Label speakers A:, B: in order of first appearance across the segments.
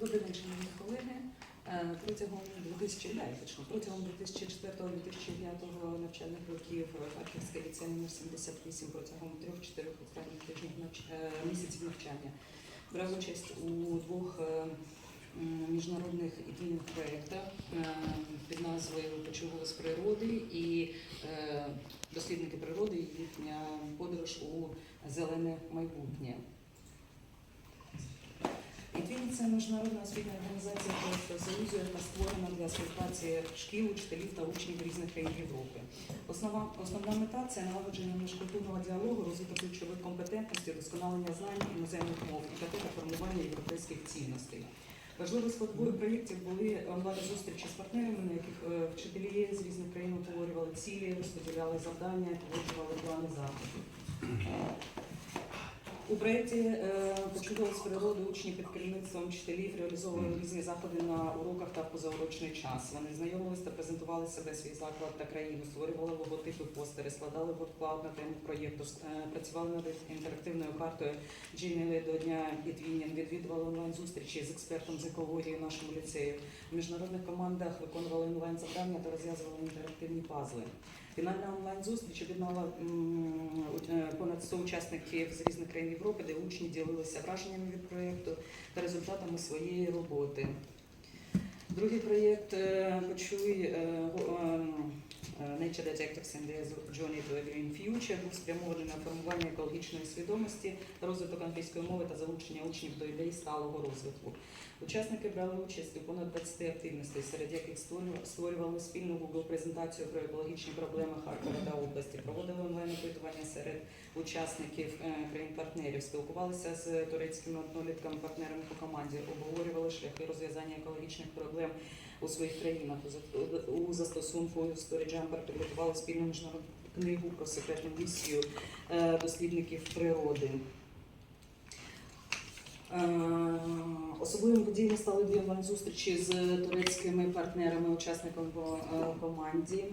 A: Добрий день, шановні колеги. Е, Протягом 2000, да, я почну. протягом 2004-2005 навчальних років Харківський ліцей номер 78 протягом 3-4 останніх тижнів е, місяців навчання брав участь у двох е, міжнародних ідейних проєктах е, під назвою Почугова з природи і е, дослідники природи і їхня подорож у зелене майбутнє. Це міжнародна освітня організація Союзу, яка створена для співпраці шкіл, учителів та учнів різних країн Європи. Основна, основна мета це налагодження міжкультурного діалогу, розвиток ключових компетентностей, досконалення знань іноземних мов і та формування європейських цінностей. Важливою складовою проєктів були онлайн-зустрічі з партнерами, на яких е, вчителі з різних країн обговорювали цілі, розподіляли завдання, погоджували плани заходів. У проєкті е, «Почудово з природи учні під керівництвом вчителів реалізовували різні заходи на уроках та позаурочний час. Вони знайомились та презентували себе, свій заклад та країну, створювали логотипи, постери, складали вордклауд на тему проєкту, е, працювали над інтерактивною картою Джінили до Дня Єдвінін, відвідували онлайн-зустрічі з експертом з екології в нашому ліцею. В міжнародних командах виконували онлайн-завдання та розв'язували інтерактивні пазли. Фінальна онлайн-зустріч об'єднала е, понад 100 учасників з різних країн Європи, де учні ділилися враженнями від проєкту та результатами своєї роботи. Другий проєкт е, «Почуй е, го- ем, е, Nature Detectives in the Journey to a Green Future» був спрямований на формування екологічної свідомості, розвиток англійської мови та залучення учнів до ідей сталого розвитку. Учасники брали участь у понад 20 активностей, серед яких створювали- спільну Google презентацію про екологічні проблеми Харкова та області, проводили онлайн опитування серед учасників е, країн-партнерів, спілкувалися з турецькими однолітками партнерами по команді, обговорювали шляхи розв'язання екологічних проблем у своїх країнах. У застосунку Story Jumper підготували спільну міжнародну книгу про секретну місію е, дослідників природи. Особливим Особливими подіями стали дві онлайн-зустрічі з турецькими партнерами, учасниками по е, команді.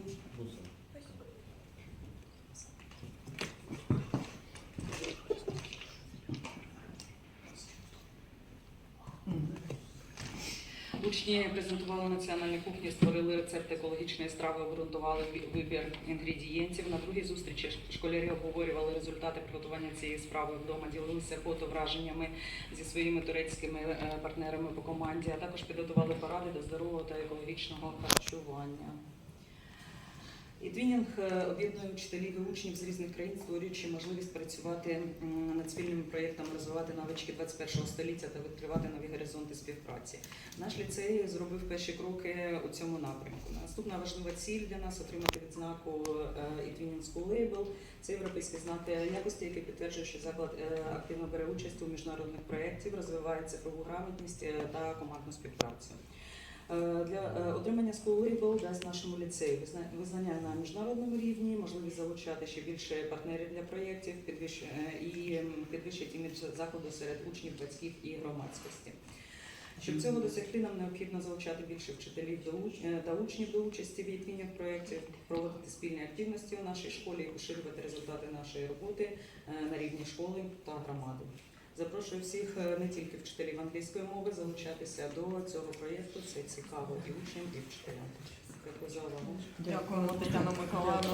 A: Учні презентували національні кухні, створили рецепт екологічної страви, обґрунтували вибір інгредієнтів. На другій зустрічі школярі обговорювали результати приготування цієї справи вдома, ділилися фото враженнями зі своїми турецькими е, партнерами по команді, а також підготували поради до здорового та екологічного харчування. І твінінг е, об'єднує вчителів і учнів з різних країн, створюючи можливість працювати над спільними проєктами, розвивати навички 21 століття та відкривати нові горизонти співпраці. Наш ліцей зробив перші кроки у цьому напрямку. Наступна важлива ціль для нас отримати відзнаку Itwinning School Label. Це європейський знак якості, який підтверджує, що заклад е, активно бере участь у міжнародних проєктів, розвиває цифрову грамотність е, та командну співпрацю. Е, Для е, отримання School Label дасть нашому ліцею визна- визнання на міжнародному рівні, можливість залучати ще більше партнерів для проєктів, е, і підвищить імідж закладу серед учнів, батьків і громадськості. Щоб цього досягти, нам необхідно залучати більше вчителів та учнів до участі в єдніннях проєктів, проводити спільні активності у нашій школі і поширювати результати нашої роботи на рівні школи та громади. Запрошую всіх е, не тільки вчителів англійської мови залучатися до цього проєкту. Це цікаво і учням, і вчителям. Дякую за увагу.
B: Дякуємо, Тетяна Миколаївна.